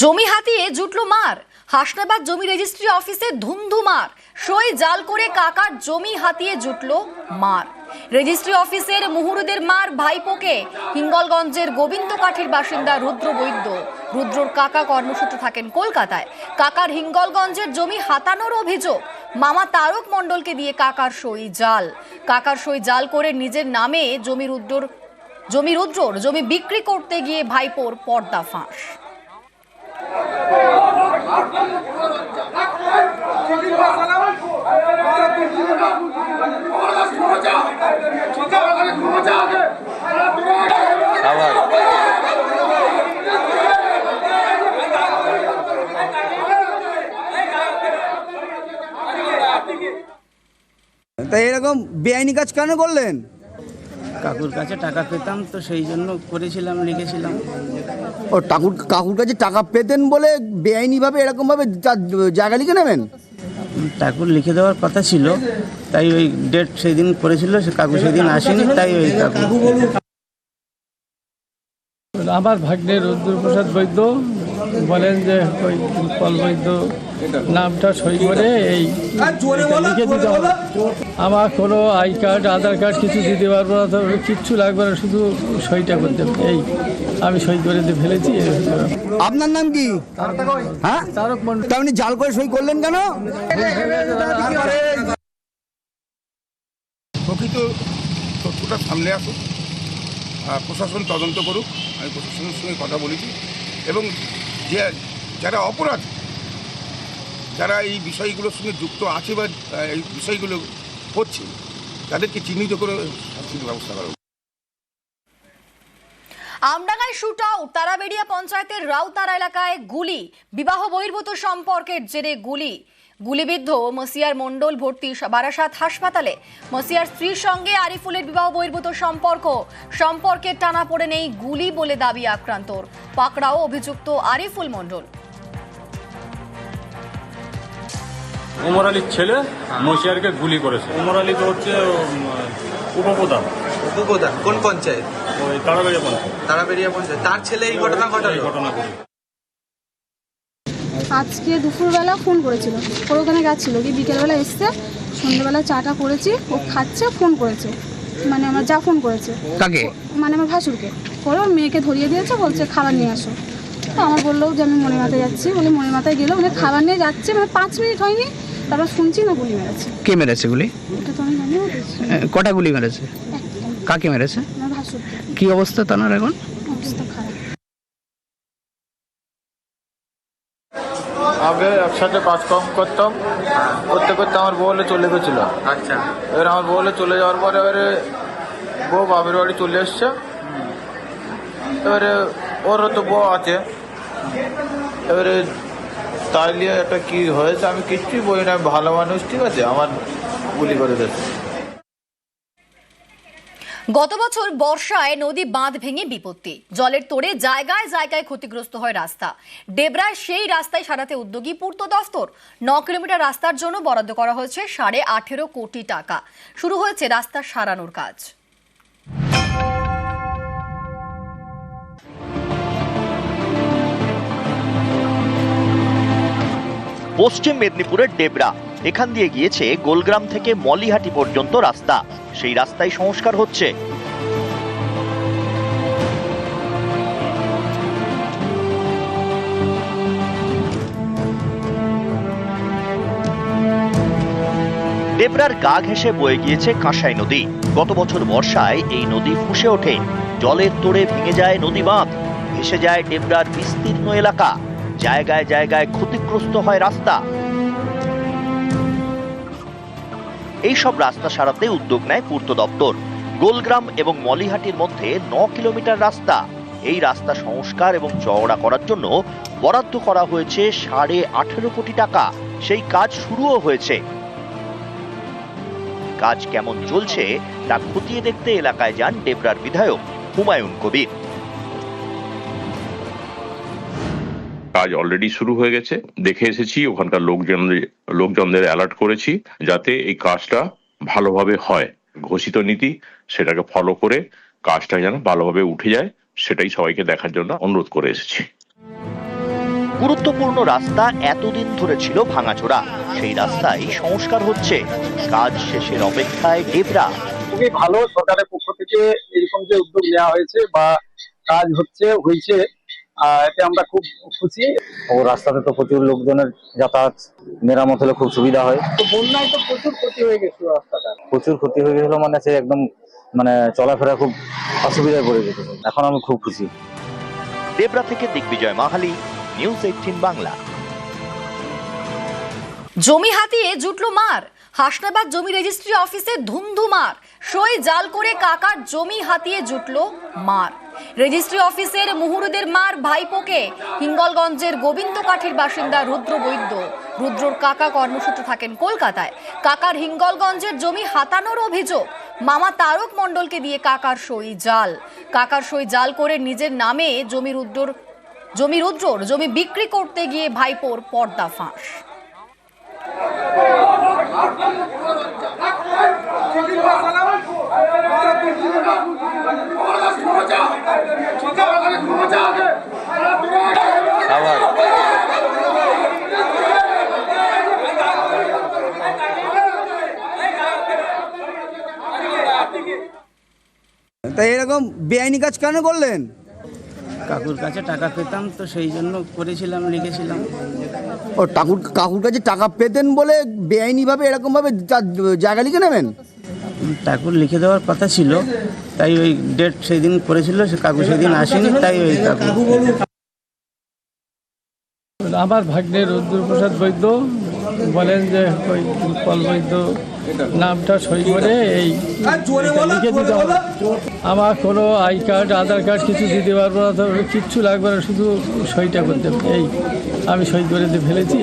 জমি হাতিয়ে জুটল মার। হাসনাবাদ জমি রেজিস্ট্রি অফিসে ধুমধুমার সই জাল করে কাকার জমি হাতিয়ে জুটল মার। রেজিস্ট্রি অফিসের মুহুরুদের মার ভাইপোকে হিঙ্গলগঞ্জের গোবিন্দ কাঠির বাসিন্দা রুদ্র বৈদ্য। রুদ্রর কাকা কর্মসূত্রে থাকেন কলকাতায়। কাকার হিঙ্গলগঞ্জের জমি হাতানোর অভিযোগ। মামা তারক মণ্ডলকে দিয়ে কাকার সই জাল। কাকার সই জাল করে নিজের নামে জমি রুদ্রর জমি রুদ্রর জমি বিক্রি করতে গিয়ে ভাইপোর পর্দা ফাঁস। তা এরকম বেআইনি কাজ কেন করলেন? কাকুর কাছে টাকা পেতাম, তো সেই জন্য করেছিলাম, লিখেছিলাম। ও ঠাকুর কাকুর কাছে টাকা পেতেন বলে বেআইনিভাবে এরকমভাবে জায়গা লিখে নেবেন? ঠাকুর লিখে দেওয়ার কথা ছিল তাই ওই ডেট সেই দিন করেছিল সে কাকু সেদিন আসেনি তাই ওই কাকু। আমার ভাগ্নে রুদ্রপ্রসাদ বৈদ্য বলেন যে ওই পল বৈদ্য নামটা সই করে এই লিখে দিতে হবে। আমার কোনো আই কার্ড আধার কার্ড কিছু দিতে পারব না তবে কিচ্ছু লাগবে না শুধু সইটা করতে এই আমি সই করে দিয়ে ফেলেছি। আপনার নাম কি? হ্যাঁ? তারক মন্ডল। আপনি জাল করে সই করলেন কেন? প্রকৃত তথ্যটা সামনে আসুক প্রশাসন তদন্ত করুক আমি প্রশাসনের সঙ্গে কথা বলেছি এবং যে যারা অপরাধ যারা এই বিষয়গুলোর সঙ্গে যুক্ত আছে বা এই বিষয়গুলো করছে, তাদেরকে চিহ্নিত করে শাস্তির ব্যবস্থা করা। আমডাঙ্গায় শুট আউট, তারাবেড়িয়া পঞ্চায়েতের রাউতারা এলাকায় গুলি, বিবাহ বহির্ভূত সম্পর্কের জেরে গুলি। গুলিবিদ্ধ মসিয়ার মণ্ডল ভর্তি বারাসাত হাসপাতালে। মসিয়ার স্ত্রীর সঙ্গে আরিফুলের বিবাহ বহির্ভূত সম্পর্ক। সম্পর্কের টানা পড়ে নেই গুলি বলে দাবি আক্রান্তর। পাকড়াও অভিযুক্ত আরিফুল মণ্ডল। ওমর আলীর ছেলে মশিয়ারকে গুলি করেছে। ওমর আলী তো হচ্ছে উপপ্রধান। উপপ্রধান কোন পঞ্চায়েত? ওই তারাবাড়িয়া পঞ্চায়েত। তারাবেরিয়া পঞ্চায়েত। তার ছেলে এই ঘটনা ঘটালো? ঘটনা করি আজকে দুপুরবেলা ফোন করেছিল। ওর ওখানে গেছিল কি বিকেলবেলা এসছে সন্ধ্যেবেলা চাটা করেছি ও খাচ্ছে ফোন করেছে। মানে আমার যা ফোন করেছে। কাকে? মানে আমার ভাসুরকে। করে ওর মেয়েকে ধরিয়ে দিয়েছে বলছে খাবার নিয়ে আসো। তো আমার বলল যে আমি মনে মাথায় যাচ্ছি। বলে মনে মাথায় গেলো মানে খাবার নিয়ে যাচ্ছে মানে পাঁচ মিনিট হয়নি। তারপর শুনছি না গুলি মেরেছে। কে মেরেছে গুলি? এটা তো আমি জানি না কটা গুলি মেরেছে? কাকে মেরেছে? আমার ভাসুরকে। কি অবস্থা তানার এখন? অবস্থা খারাপ। আগে একসাথে কাজকর্ম করতাম। করতে করতে আমার বউ হলে চলে গেছিল। আচ্ছা। এবার আমার বউ হলে চলে যাওয়ার পরে এবারে বউ বাপের বাড়ি চলে এসছে। এবারে ওরও তো বউ আছে। এবারে তাই নিয়ে একটা কি হয়েছে আমি বলি না ভালো মানুষ, ঠিক আছে? আমার গুলি করে দিচ্ছে গত বছর বর্ষায় নদী বাঁধ ভেঙে বিপত্তি। জলের তোড়ে জায়গায় জায়গায় ক্ষতিগ্রস্ত হয় রাস্তা। ডেবরায় সেই রাস্তায় সারাতে উদ্যোগী পূর্ত দফতর। ন কিলোমিটার রাস্তার জন্য বরাদ্দ করা হয়েছে সাড়ে আঠেরো কোটি টাকা। শুরু হয়েছে রাস্তা সারানোর কাজ। পশ্চিম মেদিনীপুরের ডেবরা। এখান দিয়ে গিয়েছে গোলগ্রাম থেকে মলিহাটি পর্যন্ত রাস্তা। সেই রাস্তায় সংস্কার হচ্ছে। ডেবরার গা ঘেঁষে বয়ে গিয়েছে কাঁসাই নদী। গত বছর বর্ষায় এই নদী ফুসে ওঠে। জলের তোড়ে ভেঙে যায় নদী বাঁধ ভেসে যায় ডেবরার বিস্তীর্ণ এলাকা। জায়গায় জায়গায় ক্ষতিগ্রস্ত হয় রাস্তা। এই সব রাস্তা সারাতে উদ্যোগ নেয় পূর্ত দপ্তর। গোলগ্রাম এবং মলিহাটির মধ্যে ন কিলোমিটার রাস্তা। এই রাস্তা সংস্কার এবং চওড়া করার জন্য বরাদ্দ করা হয়েছে সাড়ে আঠেরো কোটি টাকা। সেই কাজ শুরুও হয়েছে। কাজ কেমন চলছে তা খতিয়ে দেখতে এলাকায় যান ডেবরার বিধায়ক হুমায়ুন কবির। কাজ অলরেডি শুরু হয়ে গেছে। দেখে এসেছি ওখানকার লোকজনদের লোকজনদের অ্যালার্ট করেছি যাতে এই কাজটা ভালোভাবে হয়। ঘোষিত নীতি সেটাকে ফলো করে কাজটা যেন ভালোভাবে উঠে যায় সেটাই সবাইকে দেখার জন্য অনুরোধ করে এসেছি। গুরুত্বপূর্ণ রাস্তা এতদিন ধরে ছিল ভাঙাচোরা। সেই রাস্তায় সংস্কার হচ্ছে। কাজ শেষের অপেক্ষায় ডেবরা। খুবই ভালো সরকারের পক্ষ থেকে এরকম যে উদ্যোগ নেওয়া হয়েছে বা কাজ হচ্ছে হয়েছে। এতে আমরা খুব খুশি। ও রাস্তাতে তো প্রচুর লোকজনের যাতায়াত মেরামত হলে খুব সুবিধা হয়। তো বন্যায় তো প্রচুর ক্ষতি হয়ে গেছিল রাস্তাটা। প্রচুর ক্ষতি হয়ে গেছিল মানে সে একদম মানে চলাফেরা খুব অসুবিধায় পড়ে যেত এখন আমি খুব খুশি। ডেবরা থেকে দিগ্বিজয় মাহালি নিউজ এইটিন বাংলা। জমি হাতিয়ে জুটলো মার। হাসনাবাদ জমি রেজিস্ট্রি অফিসে ধুমধুমার সই জাল করে কাকার জমি হাতিয়ে জুটলো মার। রেজিস্ট্রি অফিসের মুহুরুদের মার ভাইপোকে হিঙ্গলগঞ্জের গোবিন্দ কাঠির বাসিন্দা রুদ্র বৈদ্য। রুদ্রর কাকা কর্মসূত্রে থাকেন কলকাতায়। কাকার হিঙ্গলগঞ্জের জমি হাতানোর অভিযোগ। মামা তারক মণ্ডলকে দিয়ে কাকার সই জাল। কাকার সই জাল করে নিজের নামে জমি রুদ্রর জমি রুদ্রর জমি বিক্রি করতে গিয়ে ভাইপোর পর্দা ফাঁস। তা এরকম বেআইনি কাজ কেন করলেন? কাকুর কাছে টাকা পেতাম তো সেই জন্য করেছিলাম লিখেছিলাম। ও ঠাকুর কাকুর কাছে টাকা পেতেন বলে বেআইনিভাবে এরকমভাবে জায়গা লিখে নেবেন? ঠাকুর লিখে দেওয়ার কথা ছিল তাই ওই ডেট সেই দিন করেছিল সে কাকু সেদিন আসেনি তাই ওই কাকু। আমার ভাগ্নের রুদ্রপ্রসাদ বৈদ্য বলেন যে ওই পল বৈদ্য নামটা সই করে এই লিখে দিতে হবে। আমার কোনো আই কার্ড আধার কার্ড কিছু দিতে পারব না তো কিচ্ছু লাগবে না শুধু সইটা করতে হবে। এই আমি সই করে দিয়ে ফেলেছি।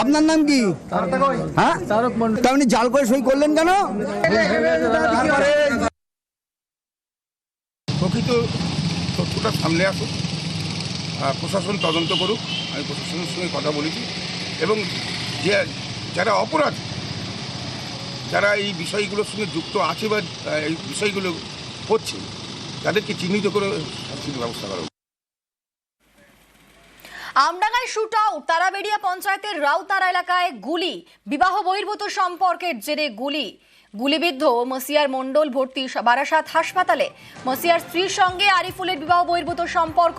আপনার নাম কি? হ্যাঁ? তারক মন্ডল। তা আপনি জাল করে সই করলেন কেন? প্রকৃত তথ্যটা সামনে আসুক প্রশাসন তদন্ত করুক, আমি প্রশাসনের সঙ্গে কথা বলেছি এবং যে যারা অপরাধ, যারা এই বিষয়গুলোর সঙ্গে যুক্ত আছে বা এই বিষয়গুলো হচ্ছে, তাদেরকে চিহ্নিত করে শাস্তির ব্যবস্থা করা। আমডাঙ্গায় শুট আউট তারাবেড়িয়া পঞ্চায়েতের রাউতারা এলাকায় গুলি, বিবাহ বহির্ভূত সম্পর্কের জেরে গুলি গুলিবিদ্ধ মসিয়ার মণ্ডল ভর্তি বারাসাত হাসপাতালে। মসিয়ার স্ত্রীর সঙ্গে আরিফুলের বিবাহ বহির্ভূত সম্পর্ক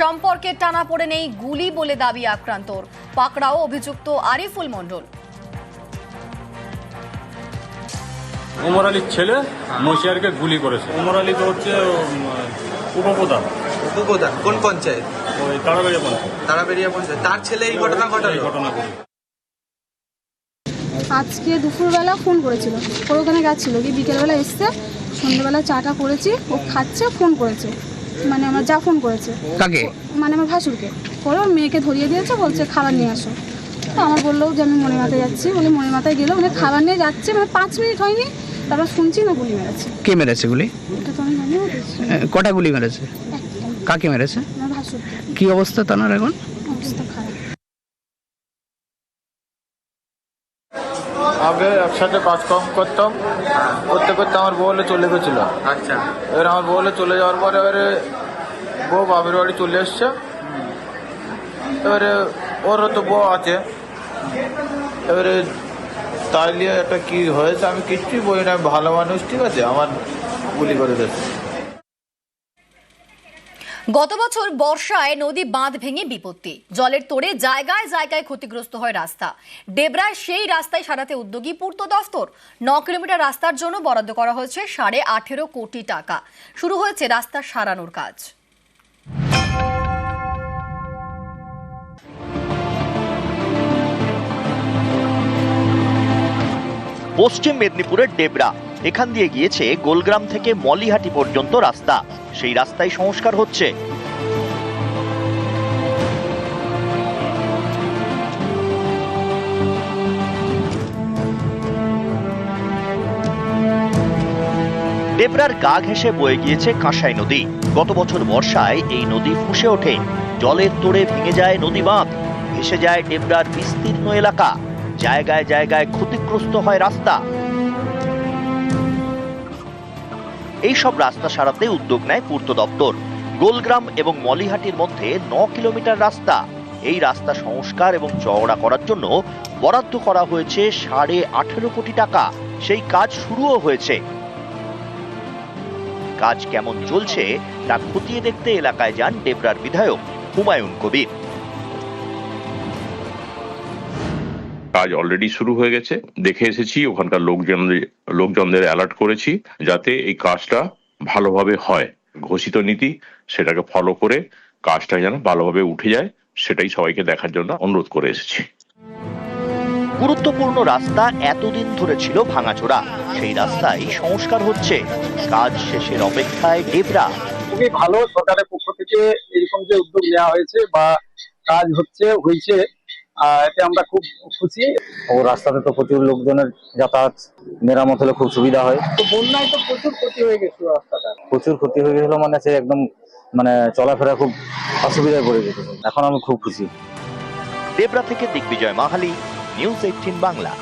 সম্পর্কের টানা পড়ে নেই গুলি বলে দাবি আক্রান্তর পাকড়াও অভিযুক্ত আরিফুল মণ্ডল। ওমর আলীর ছেলে মশিয়ারকে গুলি করেছে। ওমর আলী তো হচ্ছে উপপ্রধান। উপপ্রধান। কোন পঞ্চায়েত? ওই তারাবাড়িয়া পঞ্চায়েত। তারাবেরিয়া পঞ্চায়েত। তার ছেলে এই ঘটনা ঘটালো? ঘটনা। আজকে দুপুরবেলা ফোন করেছিল। ওর ওখানে গেছিল কি বিকেলবেলা এসছে সন্ধ্যেবেলা চাটা করেছি ও খাচ্ছে ফোন করেছে। মানে আমার যা ফোন করেছে। কাকে? মানে আমার ভাসুরকে। ওর মেয়েকে ধরিয়ে দিয়েছে বলছে খাবার নিয়ে আসো। তো আমার বলল যে আমি মনে মাথায় যাচ্ছি। বলে মনে মাথায় গেলো মানে খাবার নিয়ে যাচ্ছে মানে পাঁচ মিনিট হয়নি। তারপর শুনছি না গুলি মেরেছে। কে মেরেছে গুলি? এটা তো আমি জানি না। কটা গুলি মেরেছে? কাকে মেরেছে? আমার কি অবস্থা তানার এখন অবস্থা খারাপ কাজ কাজকর্ম করতাম। করতে করতে আমার বউলে চলে গেছিল। আচ্ছা। এবার আমার বউলে চলে যাওয়ার পরে এবারে বউ বাবের বাড়ি চলে এসছে। এবারে ওরও তো বউ আছে। এবারে তাইলে নিয়ে একটা কি হয়েছে আমি কিচ্ছুই বলি না ভালো মানুষ ঠিক আছে? আমার গুলি করে দিয়েছে। গত বছর বর্ষায় নদী বাঁধ ভেঙে বিপত্তি। জলের তোড়ে জায়গায় জায়গায় ক্ষতিগ্রস্ত হয় রাস্তা। ডেবরায় সেই রাস্তায় সারাতে উদ্যোগী পূর্ত দফতর। ন কিলোমিটার রাস্তার জন্য বরাদ্দ করা হয়েছে সাড়ে আঠেরো কোটি টাকা। শুরু হয়েছে রাস্তা সারানোর কাজ। পশ্চিম মেদিনীপুরের ডেবরা। এখান দিয়ে গিয়েছে গোলগ্রাম থেকে মলিহাটি পর্যন্ত রাস্তা। সেই রাস্তায় সংস্কার হচ্ছে। ডেবরার গা ঘেঁষে বয়ে গিয়েছে কাঁসাই নদী। গত বছর বর্ষায় এই নদী ফুঁসে ওঠে। জলের তোড়ে ভেঙে যায় নদী বাঁধ ভেসে যায় ডেবরার বিস্তীর্ণ এলাকা। জায়গায় জায়গায় ক্ষতিগ্রস্ত হয় রাস্তা। এইসব রাস্তা সারাতে উদ্যোগ নেয় পূর্ত দপ্তর। গোলগ্রাম এবং মলিহাটির মধ্যে ন কিলোমিটার রাস্তা। এই রাস্তা সংস্কার এবং চওড়া করার জন্য বরাদ্দ করা হয়েছে সাড়ে আঠেরো কোটি টাকা। সেই কাজ শুরুও হয়েছে। কাজ কেমন চলছে তা খতিয়ে দেখতে এলাকায় যান ডেবরার বিধায়ক হুমায়ুন কবির। কাজ অলরেডি শুরু হয়ে গেছে। দেখে এসেছি ওখানকার লোকজনদের লোকজনদের অ্যালার্ট করেছি যাতে এই কাজটা ভালোভাবে হয়। ঘোষিত নীতি সেটাকে ফলো করে কাজটা যেন ভালোভাবে উঠে যায় সেটাই সবাইকে দেখার জন্য অনুরোধ করে এসেছি। গুরুত্বপূর্ণ রাস্তা এতদিন ধরে ছিল ভাঙাচোরা। সেই রাস্তায় সংস্কার হচ্ছে। কাজ শেষের অপেক্ষায় ডেবরা। খুবই ভালো সরকারের পক্ষ থেকে এরকম যে উদ্যোগ নেওয়া হয়েছে বা কাজ হচ্ছে হয়েছে। এতে আমরা খুব খুশি। ও রাস্তাতে তো প্রচুর লোকজনের যাতায়াত মেরামত হলে খুব সুবিধা হয়। তো বন্যায় তো প্রচুর ক্ষতি হয়ে গেছিল রাস্তাটা। প্রচুর ক্ষতি হয়ে গেছিল মানে সে একদম মানে চলাফেরা খুব অসুবিধায় পড়ে গেছিল এখন আমি খুব খুশি। দেবরা থেকে দিগ্বিজয় মাহালি নিউজ এইটিন বাংলা।